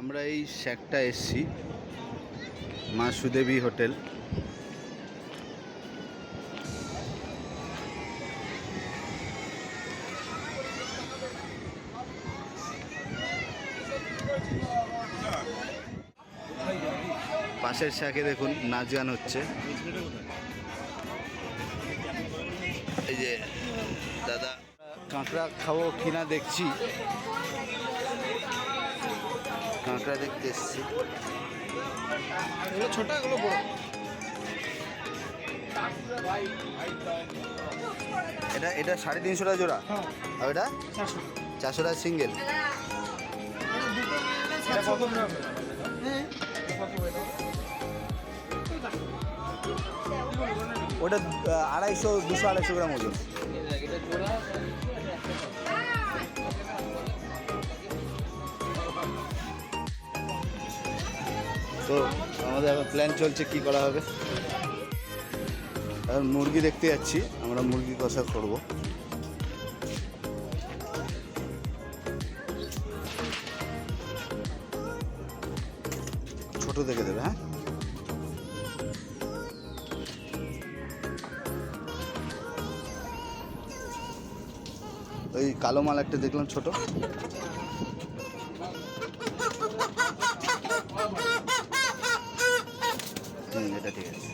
আমরা এই শ্যাকটা এসছি, মা সুদেবী হোটেল। পাশের শাকে দেখুন নাচ গান হচ্ছে। এই যে, দাদা কাঁকড়া খাব কিনা দেখছি। কাঁকড়া দেখতে এসছি। ছোট এগুলো বড়। এটা এটা সাড়ে তিনশো টাকা জোড়া? হ্যাঁ। আর এটা? চারশো টাকা। সিঙ্গেল। ওটা আড়াইশো দুশো আড়াইশো গ্রাম ওজন। তো আমাদের এখন প্ল্যান চলছে কি করা হবে। এখন মুরগি দেখতে যাচ্ছি, আমরা মুরগি কষা করব। ছোট দেখে দেবে হ্যাঁ? ওই কালো মাল একটা দেখলাম ছোট। হুম এটা ঠিক আছে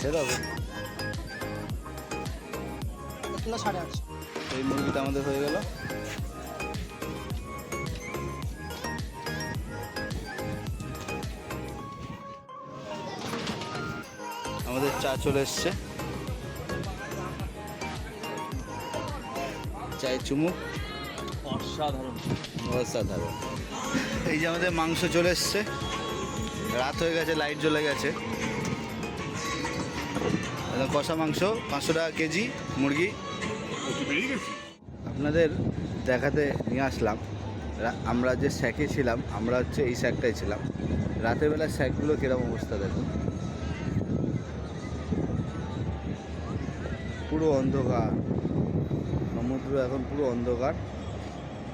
ছেড়ে হবে এগুলো সাড়ে আটশো। এই মুরগিটা আমাদের হয়ে গেল। আমাদের চা চলে এসছে। চায়ের চুমুক অসাধারণ। অসাধারণ। এই যে আমাদের মাংস চলে এসছে। রাত হয়ে গেছে লাইট জ্বলে গেছে। কষা মাংস পাঁচশো টাকা কেজি মুরগি। আপনাদের দেখাতে নিয়ে আসলাম। আমরা যে স্যাকে ছিলাম, আমরা হচ্ছে এই স্যাকটাই ছিলাম। রাতের বেলা স্যাকগুলো কীরকম অবস্থা দেখুন। পুরো অন্ধকার। সমুদ্র এখন পুরো অন্ধকার।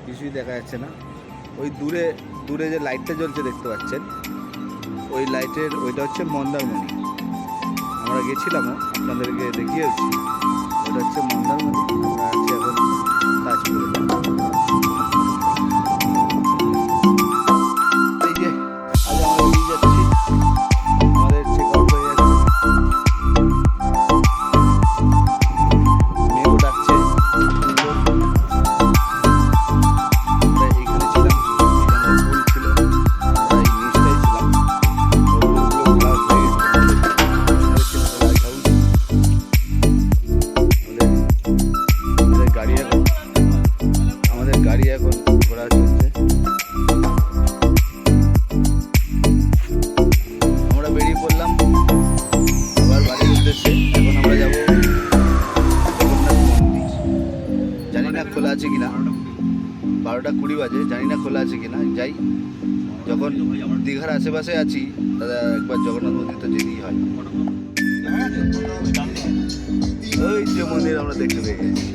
কিছুই দেখা যাচ্ছে না। ওই দূরে দূরে যে লাইটটা জ্বলছে দেখতে পাচ্ছেন, ওই লাইটের ওইটা হচ্ছে মন্দারমণি। আমরা গেছিলামও, আপনাদেরকে দেখিয়েছি ওটা হচ্ছে বারোটা কুড়ি বাজে, জানি না খোলা আছে কিনা, যাই। যখন দীঘার আশেপাশে আছি, দাদা একবার জগন্নাথ মন্দির তো যেতেই হয়। ওই যে মন্দির আমরা দেখতে পেয়ে গেছি।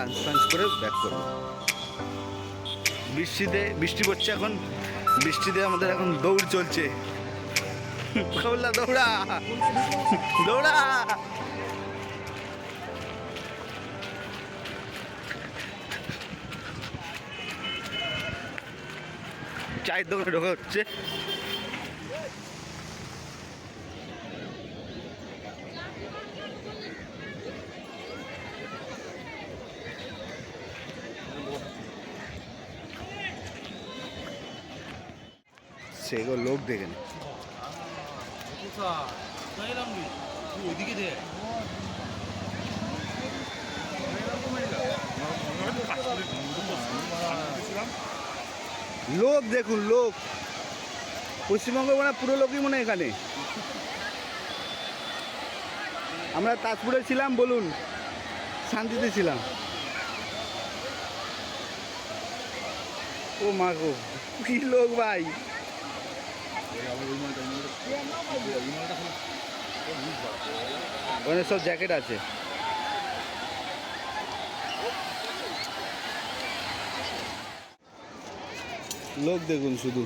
লাঞ্চ ফাঞ্চ করে ব্যাক করব। বৃষ্টিতে, বৃষ্টি পড়ছে এখন। বৃষ্টিতে আমাদের এখন দৌড় চলছে। দৌড়া দৌড়া। চায়ের দোকানে ঢোকা হচ্ছে। সেগুলো লোক দেখে লোক দেখুন, লোক। পশ্চিমবঙ্গ মানে পুরো লোকই মনে এখানে। আমরা তাজপুরে ছিলাম, বলুন। শান্তিতে ছিলাম। ও মা গো, কি লোক ভাই। ওখানে সব জ্যাকেট আছে। লোক দেখুন শুধু।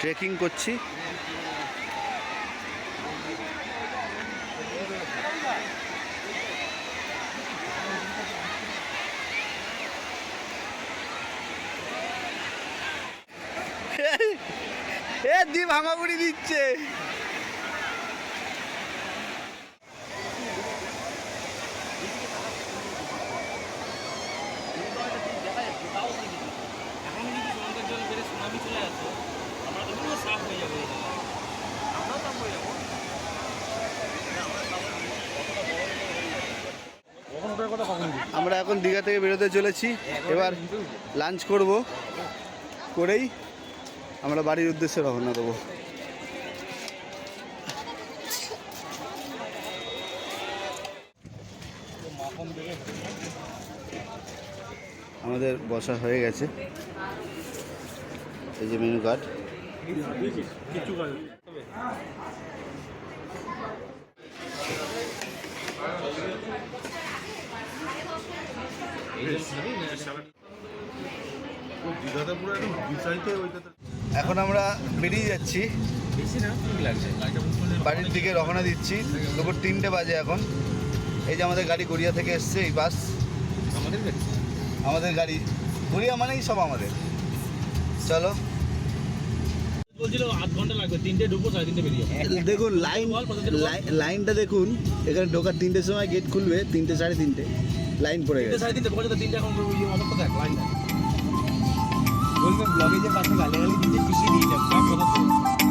ট্রেকিং করছি। এ দি ভাঙাগুড়ি দিচ্ছে এখন যদি সমুদ্রের জল বেড়ে সুনামি চলে যাচ্ছে আমরা তো পুরো সাফ হয়ে যাবে এই জায়গায় আমরাও সাফ হয়ে যাব আমরা এখন দীঘা থেকে বেরোতে চলেছি। এবার লাঞ্চ করব। করেই আমরা বাড়ির উদ্দেশ্যে রওনা দেবো। আমাদের বসা হয়ে গেছে। এই যে মেনু কার্ড এখন আমরা বেরিয়ে যাচ্ছি। না বাড়ির দিকে রওনা দিচ্ছি। দুপুর তিনটে বাজে এখন। এই যে আমাদের গাড়ি গড়িয়া থেকে এসছে এই বাস। আমাদের গাড়ি? আমাদের গাড়ি। গড়িয়া মানেই সব আমাদের। চলো। দেখুন লাইন লাই- লাইনটা দেখুন। এখানে ঢোকার তিনটের সময় গেট খুলবে তিনটে সাড়ে তিনটে। লাইন পড়ে গেছে। সাড়ে তিনটে পর্যন্ত এখন ইয়ে অবস্থা দেখ লাইন দেখ বলবে ব্লগে যে পাশে গালে গালে দিচ্ছে পিছিয়ে দিয়ে যাবে কথা